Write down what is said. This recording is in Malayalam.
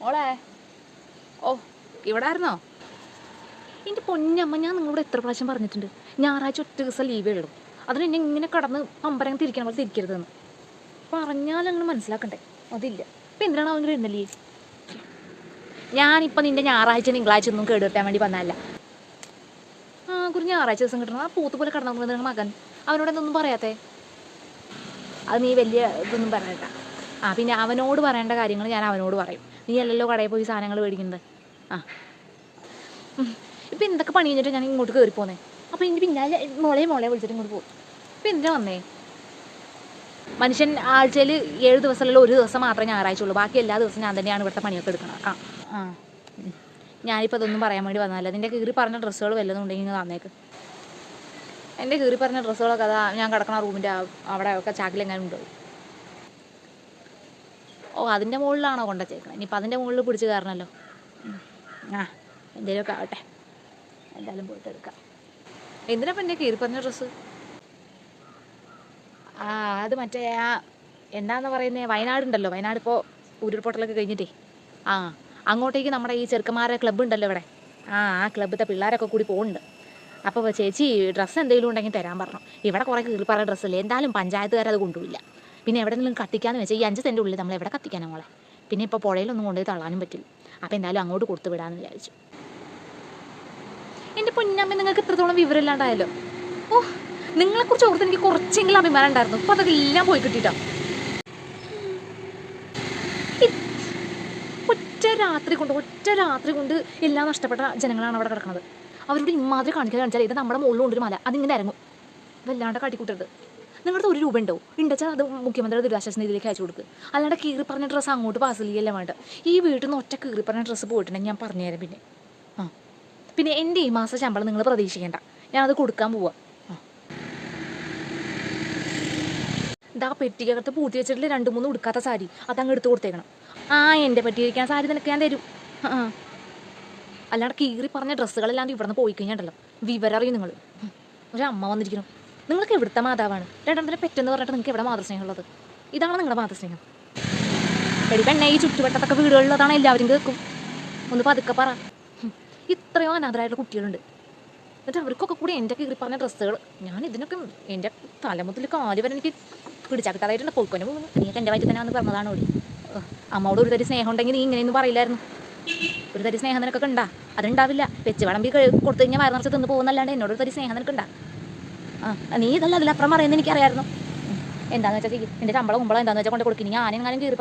മോളെ. ഓ ഇവിടെ ആയിരുന്നോ എന്റെ പൊന്നമ്മ ഞാൻ നിങ്ങളോട് എത്ര പ്രാവശ്യം പറഞ്ഞിട്ടുണ്ട്. ഞായറാഴ്ച ഒറ്റ ദിവസം ലീവേ ഉള്ളൂ. അതിന് എന്നെ ഇങ്ങനെ കടന്ന് പമ്പരം തിരിക്കണ പോലെ തിരിക്കരുതെന്ന്. പറഞ്ഞാൽ അങ്ങനെ മനസ്സിലാക്കണ്ടേ? അതില്ല. ഇപ്പം എന്തിനാണ് അവൻ എഴുന്നല്ലേ ഞാനിപ്പോൾ നിന്റെ ഞായറാഴ്ച തിങ്കളാഴ്ച ഒന്നും കേടുവെട്ടാൻ വേണ്ടി വന്നതല്ല. ആ കുറി ഞായറാഴ്ച ദിവസം കിട്ടണം. ആ പൂത്ത് പോലെ കടന്നു നിങ്ങളുടെ മകൻ. അവനോട് എന്തൊന്നും പറയാത്തേ? അത് നീ വലിയ ഇതൊന്നും പറയണ്ട. ആ പിന്നെ അവനോട് പറയേണ്ട കാര്യങ്ങൾ ഞാൻ അവനോട് പറയും. നീ അല്ലല്ലോ കടയിൽ പോയി സാധനങ്ങൾ മേടിക്കുന്നത്. ആ. ഇപ്പം എന്തൊക്കെ പണി കഴിഞ്ഞിട്ട് ഞാൻ ഇങ്ങോട്ട് കയറി പോന്നേ? അപ്പം ഇനി പിന്നാലെ മോളെ മോളെ വിളിച്ചിട്ട് ഇങ്ങോട്ട് പോകും. ഇപ്പം എന്തിനാ വന്നേ? മനുഷ്യൻ ആഴ്ചയിൽ ഏഴ് ദിവസമല്ലല്ലോ ഒരു ദിവസം മാത്രമേ ഞായറാഴ്ച ഉള്ളൂ ബാക്കി എല്ലാ ദിവസവും ഞാൻ തന്നെയാണ് ഇവിടുത്തെ പണിയൊക്കെ എടുക്കണം ആ. ആ. ഞാനിപ്പോൾ അതൊന്നും പറയാൻ വേണ്ടി വന്നതല്ല. നിന്റെ കീറി പറഞ്ഞ ഡ്രസ്സുകൾ വല്ലതുണ്ടെങ്കിൽ ഇങ്ങനെ ഇങ്ങ് തന്നേക്ക്. എന്റെ കീറി പറഞ്ഞ ഡ്രസ്സുകളൊക്കെ അതാ ഞാൻ കിടക്കണ റൂമിന്റെ അവിടെ ഒക്കെ ചാക്കിലെങ്ങാനും ഉണ്ടാവും ഓ അതിന്റെ മുകളിലാണോ കൊണ്ടുവച്ചേക്കണത് ഇനിയിപ്പോൾ അതിന്റെ മുകളിൽ പിടിച്ച് കയറണമല്ലോ ആ എന്തേലുമൊക്കെ ആവട്ടെ. എന്തായാലും പോയിട്ട് എടുക്കാം. എന്തിനാ പിന്നെ കീറി പറഞ്ഞ ഡ്രസ്സ്? ആ അത് മറ്റേ ആ എന്താന്ന് പറയുന്നത് വയനാടുണ്ടല്ലോ. വയനാട് ഇപ്പോൾ ഉരുൾപൊട്ടലൊക്കെ കഴിഞ്ഞിട്ടേ. ആ അങ്ങോട്ടേക്ക് നമ്മുടെ ഈ ചെറുക്കന്മാരെ ക്ലബ്ബ് ഉണ്ടല്ലോ ഇവിടെ. ആ ആ ക്ലബ്ബത്തെ പിള്ളേരൊക്കെ കൂടി പോകുന്നുണ്ട് അപ്പോൾ ചേച്ചി ഡ്രസ്സ് എന്തെങ്കിലും ഉണ്ടെങ്കിൽ തരാൻ പറഞ്ഞു. ഇവിടെ കുറേ കീറിപ്പറ ഡ്രസ്സല്ലേ. എന്തായാലും പഞ്ചായത്തുകാരത് കൊണ്ടുപോയില്ല പിന്നെ എവിടെ നിന്നും കത്തിക്കാന്ന് വെച്ചാൽ ഈ അഞ്ച് സെന്റ് ഉള്ളിൽ നമ്മൾ എവിടെ കത്തിക്കാനാ മോളെ? പിന്നെ ഇപ്പോൾ പുഴയിലൊന്നും കൊണ്ടുപോയി തള്ളാനും പറ്റില്ല. അപ്പോൾ എന്തായാലും അങ്ങോട്ട് കൊടുത്തു വിടാമെന്ന് വിചാരിച്ചു. എന്റെ പൊന്നമ്മ നിങ്ങൾക്ക് ഇത്രത്തോളം വിവരമില്ലാണ്ടായല്ലോ. ഓ നിങ്ങളെക്കുറിച്ച് ഓർത്ത് എനിക്ക് കുറച്ചെങ്കിലും അഭിമാനം ഉണ്ടായിരുന്നു. അപ്പോൾ അതൊക്കെ എല്ലാം പോയി കിട്ടിയിട്ടോ ഒറ്റ രാത്രി കൊണ്ട് ഒറ്റ രാത്രി കൊണ്ട് എല്ലാം നഷ്ടപ്പെട്ട ജനങ്ങളാണ് അവിടെ കിടക്കുന്നത്. അവരോട് ഇമാതിരി കാണിക്കാൻ കാണിച്ചാൽ ഇത് നമ്മുടെ മുകളിൽ കൊണ്ടൊരു മല. അതിങ്ങനെ ഇറങ്ങും. വല്ലാണ്ട് കാട്ടിക്കൂട്ടരുത് നിങ്ങളുടെ ഒരു രൂപ ഉണ്ടോ ഉണ്ടെച്ചാൽ അത് മുഖ്യമന്ത്രിയുടെ ദുരിതാശ്വാസ നിധിയിലേക്ക് അയച്ചു കൊടുക്കുക അല്ലാണ്ട് കീറി പറഞ്ഞ ഡ്രസ്സ് അങ്ങോട്ട് പാസ് ചെയ്യല്ലേ വേണ്ട. ഈ വീട്ടിൽ നിന്ന് ഒറ്റ കീറി പറഞ്ഞ ഡ്രസ്സ് പോയിട്ടുണ്ടെങ്കിൽ ഞാൻ പറഞ്ഞുതരാം പിന്നെ. ആ. പിന്നെ എന്റെ ഈ മാസം ശമ്പളം നിങ്ങൾ പ്രതീക്ഷിക്കേണ്ട. ഞാനത് കൊടുക്കാൻ പോവാ. ഇതാ പെട്ടിക്കകത്ത് പൂട്ടി വെച്ചിട്ടില്ല രണ്ട് മൂന്ന് ഉടുക്കാത്ത സാരി അതങ്ങ് എടുത്ത് കൊടുത്തേക്കണം. ആ എന്റെ പറ്റിയിരിക്കാൻ സാരി നിനക്ക് ഞാൻ തരും. അല്ലാണ്ട് കീറി പറഞ്ഞ ഡ്രസ്സുകളെല്ലാം നിന്ന് പോയി കഴിഞ്ഞാണ്ടല്ലോ. വിവരം അറിയും നിങ്ങൾ ഒരു അമ്മ വന്നിരിക്കണം നിങ്ങൾക്ക് ഇവിടുത്തെ മാതാവാണ്. രണ്ടെണ്ണത്തിന് പെറ്റെന്ന് പറഞ്ഞിട്ട് നിങ്ങൾക്ക് എവിടെ മാതൃസ്നേഹം ഉള്ളത് ഇതാണ് നിങ്ങളുടെ മാതൃസ്നേഹം? എടി പെണ്ണെ ഈ ചുറ്റുവട്ടത്തൊക്കെ വീടുകളിലതാണ് എല്ലാവരും കേൾക്കും. ഒന്ന് പതുക്കെ പറ. ഇത്രയോ അനാഥരായിട്ടുള്ള കുട്ടികളുണ്ട്. എന്നിട്ട് അവർക്കൊക്കെ കൂടി എന്റെ കീറി പറഞ്ഞ ഡ്രസ്സുകൾ ഞാൻ ഇതിനൊക്കെ എന്റെ തലമുതൽ കാൽ വരെ എനിക്ക് പിടിച്ചാൽ കിട്ടാതായിട്ടുണ്ട് പോയിക്കൊന്നെ പോകുന്നു നീയൊക്കെ എന്റെ വയറ്റിൽ തന്നെ വന്ന് പറഞ്ഞതാണ് ഓടി അമ്മോട് ഒരു തരി സ്നേഹം ഉണ്ടെങ്കിൽ നീ ഇങ്ങനെയൊന്നും പറയില്ലായിരുന്നു. ഒരു തരി സ്നേഹം നിനക്കൊക്കെ ഉണ്ടാ? അതുണ്ടാവില്ല. വെച്ച് വിളമ്പി കൊടുത്തു കഴിഞ്ഞാൽ വയറ് നിറച്ച് തിന്ന് പോകുന്നല്ലാണ്ട് എന്നോട് ഒരു തരി സ്നേഹം നിനക്കുണ്ടാ? ആ നീ ഇതല്ല അതിലപ്പുറം പറയുന്നത് എനിക്കറിയായിരുന്നു. എന്താണെന്ന് വെച്ചാൽ എന്റെ ശമ്പളം കുമ്പളം എന്താന്ന് വെച്ചാൽ കൊണ്ട് കൊടുക്കും. ഞാൻ എങ്ങാനും കീറി